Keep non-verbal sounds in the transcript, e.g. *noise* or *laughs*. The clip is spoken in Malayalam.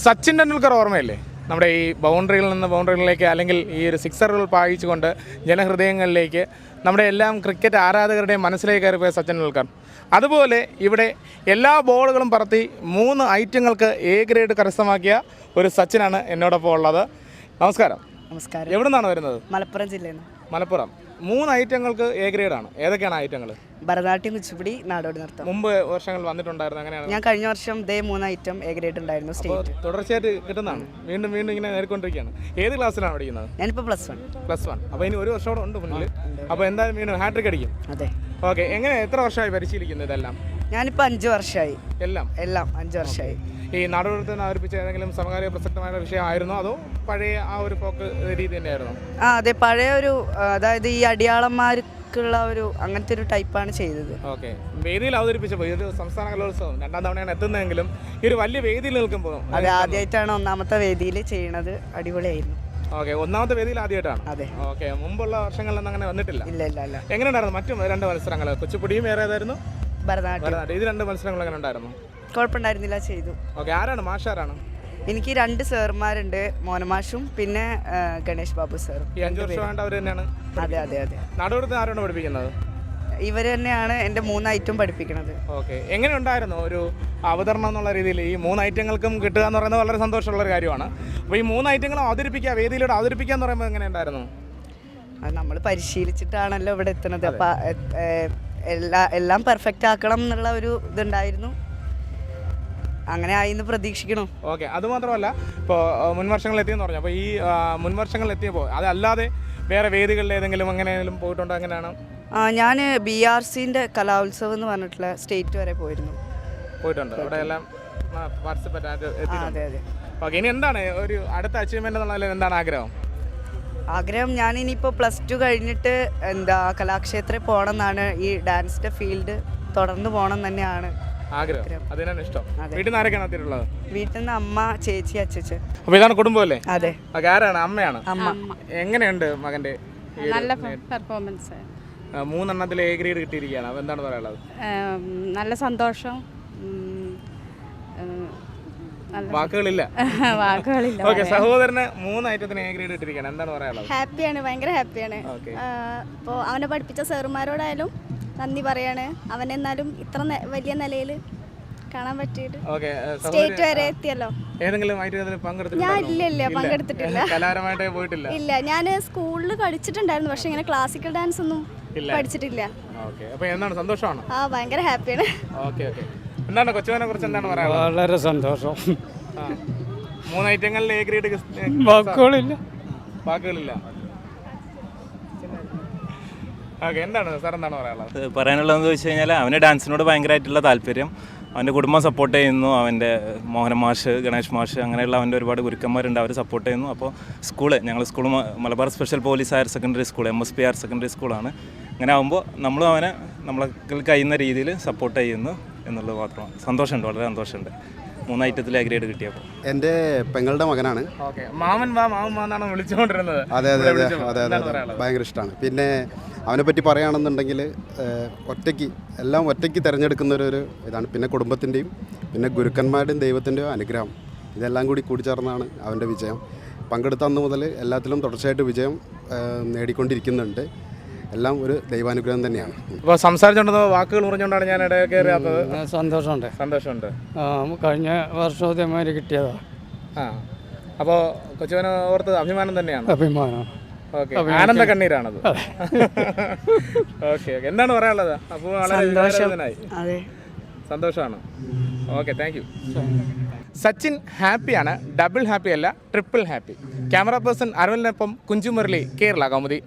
സച്ചിൻ ടെണ്ടുൽക്കർ ഓർമ്മയില്ലേ? നമ്മുടെ ഈ ബൗണ്ടറിയിൽ നിന്ന് ബൗണ്ടറികളിലേക്ക് അല്ലെങ്കിൽ ഈ ഒരു സിക്സറുകൾ പായിച്ചുകൊണ്ട് ജനഹൃദയങ്ങളിലേക്ക് നമ്മുടെ എല്ലാം ക്രിക്കറ്റ് ആരാധകരുടെയും മനസ്സിലേക്ക് കയറിപ്പോയ സച്ചിൻ ടെണ്ടുൽക്കർ. അതുപോലെ ഇവിടെ എല്ലാ ബോളുകളും പറത്തി മൂന്ന് ഐറ്റങ്ങൾക്ക് എ ഗ്രേഡ് കരസ്ഥമാക്കിയ ഒരു സച്ചിനാണ് എന്നോടൊപ്പം ഉള്ളത്. നമസ്കാരം. നമസ്കാരം. എവിടെ നിന്നാണ് വരുന്നത്? മലപ്പുറം ജില്ലയിൽ നിന്ന്. മലപ്പുറം. മൂന്ന് ഐറ്റങ്ങൾക്ക് എ ഗ്രേഡാണ് ഏതൊക്കെയാണ് ഐറ്റങ്ങൾ? ഭരതനാട്യം കുച്ചിപ്പുടി നാടോടി നൃത്തം. മുമ്പ് വർഷങ്ങൾ വന്നിട്ടുണ്ടായിരുന്നു. അങ്ങനെയാണ്. ഞാൻ കഴിഞ്ഞ വർഷം ഇതേ മൂന്ന് ഐറ്റം എ ഗ്രേഡ് ഉണ്ടായിരുന്നു സ്റ്റേറ്റ്. തുടർച്ചയായിട്ട് കിട്ടുന്നതാണ്. വീണ്ടും വീണ്ടും ഇങ്ങനെ നേരിക്കൊണ്ടിരിക്കുകയാണ്. ഏത് ക്ലാസ്സിലാണ് പഠിക്കുന്നത്? ഞാനിപ്പോൾ പ്ലസ് വൺ പ്ലസ് വൺ അപ്പോൾ ഇനി ഒരു വർഷം കൂടെ ഉണ്ട് മുന്നിൽ. അപ്പോൾ എന്തായാലും വീണ്ടും ഹാട്രിക് അടിക്കും. അതെ. ഓക്കെ എങ്ങനെ എത്ര വർഷമായി പരിശീലിക്കുന്നത് ഇതെല്ലാം? ഞാനിപ്പോൾ അഞ്ച് വർഷമായി. എല്ലാം? എല്ലാം അഞ്ച് വർഷമായി. ഈ നാടോടത്തിന് അവതരിപ്പിച്ച ഏതെങ്കിലും സമകാലിക പ്രസക്തമായ വിഷയമായിരുന്നോ? അതോ പഴയ ആ ഒരു പോക്ക് രീതി തന്നെയായിരുന്നു? ആ അതെ പഴയ ഒരു അതായത് ഈ അടിയാളന്മാർക്കുള്ള ഒരു അങ്ങനത്തെ ഒരു ടൈപ്പാണ് ചെയ്തത്. ഓക്കെ. വേദിയിൽ അവതരിപ്പിച്ചപ്പോൾ ഈ ഒരു സംസ്ഥാന കലോത്സവം രണ്ടാം തവണയാണ് എത്തുന്നതെങ്കിലും ഈ ഒരു വലിയ വേദിയിൽ നിൽക്കുമ്പോൾ അത് ആദ്യമായിട്ടാണ് ഒന്നാമത്തെ വേദിയിൽ ചെയ്യണത് അടിപൊളിയായിരുന്നു. ഓക്കെ ഒന്നാമത്തെ വേദിയിൽ ആദ്യമായിട്ടാണ്? അതെ. ഓക്കെ മുമ്പുള്ള വർഷങ്ങളിലൊന്നും അങ്ങനെ വന്നിട്ടില്ല? ഇല്ല ഇല്ല ഇല്ല. എങ്ങനെയുണ്ടായിരുന്നു മറ്റു രണ്ട് മത്സരങ്ങൾ? കൊച്ചുപൊടിയും വേറെ ഏതായിരുന്നു? ഭരതനാട്യം. ഇത് രണ്ട് മത്സരങ്ങൾ എങ്ങനെ ഉണ്ടായിരുന്നു? കുഴപ്പമുണ്ടായിരുന്നില്ല ചെയ്തു. ഓക്കെ ആരാണ്? മാഷാരാണ്? എനിക്ക് രണ്ട് സാറുമാരുണ്ട് മോനമാഷും പിന്നെ ഗണേഷ് ബാബു സാറും. ഈ അഞ്ചു വർഷമായിട്ട് അവർ തന്നെയാണ് അതെ അതെ ആരാണ് പഠിപ്പിക്കുന്നത്? ഇവർ തന്നെയാണ് എന്റെ മൂന്ന് ഐറ്റം പഠിപ്പിക്കുന്നത് ഓക്കെ എങ്ങനെ ഉണ്ടായിരുന്നു ഒരു അവതരണം എന്നുള്ള രീതിയിൽ ഈ മൂന്ന് ഐറ്റങ്ങൾക്കും കിട്ടുക എന്ന് പറയുന്നത് വളരെ സന്തോഷമുള്ള ഒരു കാര്യമാണ്. അപ്പോൾ ഈ മൂന്ന് ഐറ്റങ്ങളും അവതരിപ്പിക്കുക വേദിയിലൂടെ അവതരിപ്പിക്കുക എന്ന് പറയുമ്പോൾ എങ്ങനെ ഉണ്ടായിരുന്നു? അത് നമ്മൾ പരിശീലിച്ചിട്ടാണല്ലോ ഇവിടെ എത്തുന്നത്. അപ്പം എല്ലാ എല്ലാം പെർഫെക്റ്റ് ആക്കണം എന്നുള്ള ഒരു ഇതുണ്ടായിരുന്നു. അങ്ങനെ ആയി എന്ന് പ്രതീക്ഷിക്കണം. ഓക്കെ അത് മാത്രമല്ല ഇപ്പോൾ മുൻ എത്തിയെന്ന് പറഞ്ഞു. അപ്പോൾ ഈ മുൻ എത്തിയപ്പോൾ അതല്ലാതെ വേറെ വേദികളിൽ ഏതെങ്കിലും എങ്ങനെയെങ്കിലും പോയിട്ടുണ്ടോ? അങ്ങനെയാണ് ഞാൻ ബി ആർ സിന്റെ കലോത്സവം എന്ന് പറഞ്ഞിട്ടുള്ള സ്റ്റേറ്റ് വരെ പോയിരുന്നു. പോയിട്ടുണ്ട്. അവിടെ എല്ലാം പാർട്ടിസിപ്പേറ്റ് അതെ അതെ. ഓക്കെ ഇനി എന്താണ് ഒരു അടുത്ത അച്ചീവ്മെന്റ് എന്നുള്ള എന്താണ് ആഗ്രഹം? ആഗ്രഹം ഞാൻ ഇനിയിപ്പോൾ പ്ലസ് ടു കഴിഞ്ഞിട്ട് എന്താ കലാക്ഷേത്രത്തിൽ പോകണം എന്നാണ് ഈ ഡാൻസിന്റെ ഫീൽഡ് തുടർന്ന് പോകണം തന്നെയാണ്. ആഗ്രഹം. അതിനാണ് ഇഷ്ടം. അതെ. വീട്ടിൽ നിന്ന് ആരൊക്കെയാണ് എത്തിയിട്ടുള്ളത് വീട്ടിൽ നിന്ന് അമ്മ ചേച്ചി അച്ചച്ചൻ. അപ്പോൾ ഇതാണ് കുടുംബമല്ലേ? അതെ. ഓക്കെ ആരാണ്? അമ്മയാണ്? അമ്മ. എങ്ങനെയുണ്ട് മകന്റെ നല്ല പെർഫോമൻസ് മൂന്നെണ്ണത്തിൽ എ ഗ്രേഡ് കിട്ടിയിരിക്കുകയാണ്. അപ്പോൾ എന്താണ് പറയാനുള്ളത്? നല്ല സന്തോഷം. വാക്കുകളില്ല. *laughs* വാക്കുകളില്ല ഓക്കെ സഹോദരന് മൂന്ന് ഐറ്റത്തിന് എ ഗ്രേഡ് കിട്ടിയിരിക്കുകയാണ്. എന്താണ് പറയാനുള്ളത്? ഹാപ്പിയാണ് ഭയങ്കര ഹാപ്പിയാണ് അപ്പോൾ അവനെ പഠിപ്പിച്ച സാറുമാരോടായാലും നന്ദി പറയാണ്. അവൻ എന്നാലും ഇത്ര വലിയ നിലയിൽ കാണാൻ പറ്റിയിട്ട് ഓക്കെ സ്റ്റേറ്റ് വരെ എത്തിയല്ലോ. ഏതെങ്കിലും ഞാൻ ഇല്ല ഇല്ല പങ്കെടുത്തിട്ടില്ല. *laughs* കലാപരമായിട്ട് പോയിട്ടില്ല? ഇല്ല ഞാൻ സ്കൂളിൽ കളിച്ചിട്ടുണ്ടായിരുന്നു പക്ഷെ ഇങ്ങനെ ക്ലാസിക്കൽ ഡാൻസ് ഒന്നും പഠിച്ചിട്ടില്ല. ഓക്കെ അപ്പോൾ എന്താണ് സന്തോഷമാണ്? ആ ഭയങ്കര ഹാപ്പിയാണ്. Okay okay. എന്താണ് കൊച്ചുവിനെ കുറിച്ച് എന്താണ് പറയാനുള്ളത്? വളരെ സന്തോഷം. മൂന്ന് ഐറ്റങ്ങളിൽ എ ഗ്രേഡ് വാക്കുകളില്ല. വാക്കുകളില്ല. ഓക്കെ എന്താണ് സാർ എന്താണ് പറയാനുള്ളത്? പറയാനുള്ളതെന്ന് വെച്ച് കഴിഞ്ഞാൽ അവന് ഡാൻസിനോട് ഭയങ്കരമായിട്ടുള്ള താല്പര്യം. അവന്റെ കുടുംബം സപ്പോർട്ട് ചെയ്യുന്നു. അവന്റെ മോഹന മാഷ് ഗണേഷ് മാഷ് അങ്ങനെയുള്ള അവന്റെ ഒരുപാട് ഗുരുക്കന്മാരുണ്ട്. അവർ സപ്പോർട്ട് ചെയ്യുന്നു. അപ്പോൾ സ്കൂൾ ഞങ്ങൾ school Malabar special police higher secondary school M S P higher secondary സ്കൂളാണ് അങ്ങനെ ആകുമ്പോൾ നമ്മളും അവനെ നമ്മളെ കഴിയുന്ന രീതിയിൽ സപ്പോർട്ട് ചെയ്യുന്നു എന്നുള്ളത് മാത്രമാണ്. സന്തോഷമുണ്ട് വളരെ സന്തോഷമുണ്ട്. മൂന്ന് ഐറ്റത്തിൽ ഗ്രേഡ് കിട്ടിയപ്പോൾ എന്റെ പെങ്ങളുടെ മകനാണ്. ഓക്കെ മാമൻ വാ മാമൻ വാ എന്നാണ് വിളിച്ചുകൊണ്ടിരുന്നത്. അതെ അതെ അതെ അതെ അതെ ഭയങ്കര ഇഷ്ടമാണ്. പിന്നെ അവനെ പറ്റി പറയുകയാണെന്നുണ്ടെങ്കിൽ ഒറ്റയ്ക്ക് എല്ലാം ഒറ്റയ്ക്ക് തിരഞ്ഞെടുക്കുന്ന ഒരു ഒരു ഇതാണ്. പിന്നെ കുടുംബത്തിന്റെയും പിന്നെ ഗുരുക്കന്മാരുടെയും ദൈവത്തിന്റെയും അനുഗ്രഹം. ഇതെല്ലാം കൂടി കൂടിച്ചേർന്നാണ് അവന്റെ വിജയം. പങ്കെടുത്ത അന്ന് മുതൽ എല്ലാത്തിലും തുടർച്ചയായിട്ട് വിജയം നേടിക്കൊണ്ടിരിക്കുന്നുണ്ട്. എല്ലാം ഒരു ദൈവാനുഗ്രഹം തന്നെയാണ്. ഇപ്പോൾ സംസാരിച്ചുണ്ടോ വാക്കുകൾ പറഞ്ഞുകൊണ്ടാണ് ഞാൻ ഇടയിൽ കയറിയാത്തത്. സന്തോഷമുണ്ട്. സന്തോഷമുണ്ട്. ആ, കഴിഞ്ഞ വർഷം ഇതേമാതിരി കിട്ടിയതാണ് ആ അപ്പോൾ കൊച്ചുവിനെ ഓർത്ത് അഭിമാനം തന്നെയാണ്. അഭിമാനം. ആനന്ദ കണ്ണീരാണത്. Okay okay. എന്താണ് പറയാനുള്ളത്? അപ്പോൾ വളരെ സന്തോഷമാണ് ഓക്കെ താങ്ക് യു സച്ചിൻ ഹാപ്പിയാണ് ഡബിൾ ഹാപ്പി അല്ല ട്രിപ്പിൾ ഹാപ്പി. ക്യാമറ പേഴ്സൺ അരവിന്ദിനൊപ്പം കുഞ്ചുമുരളി കേരള കൗമുദി.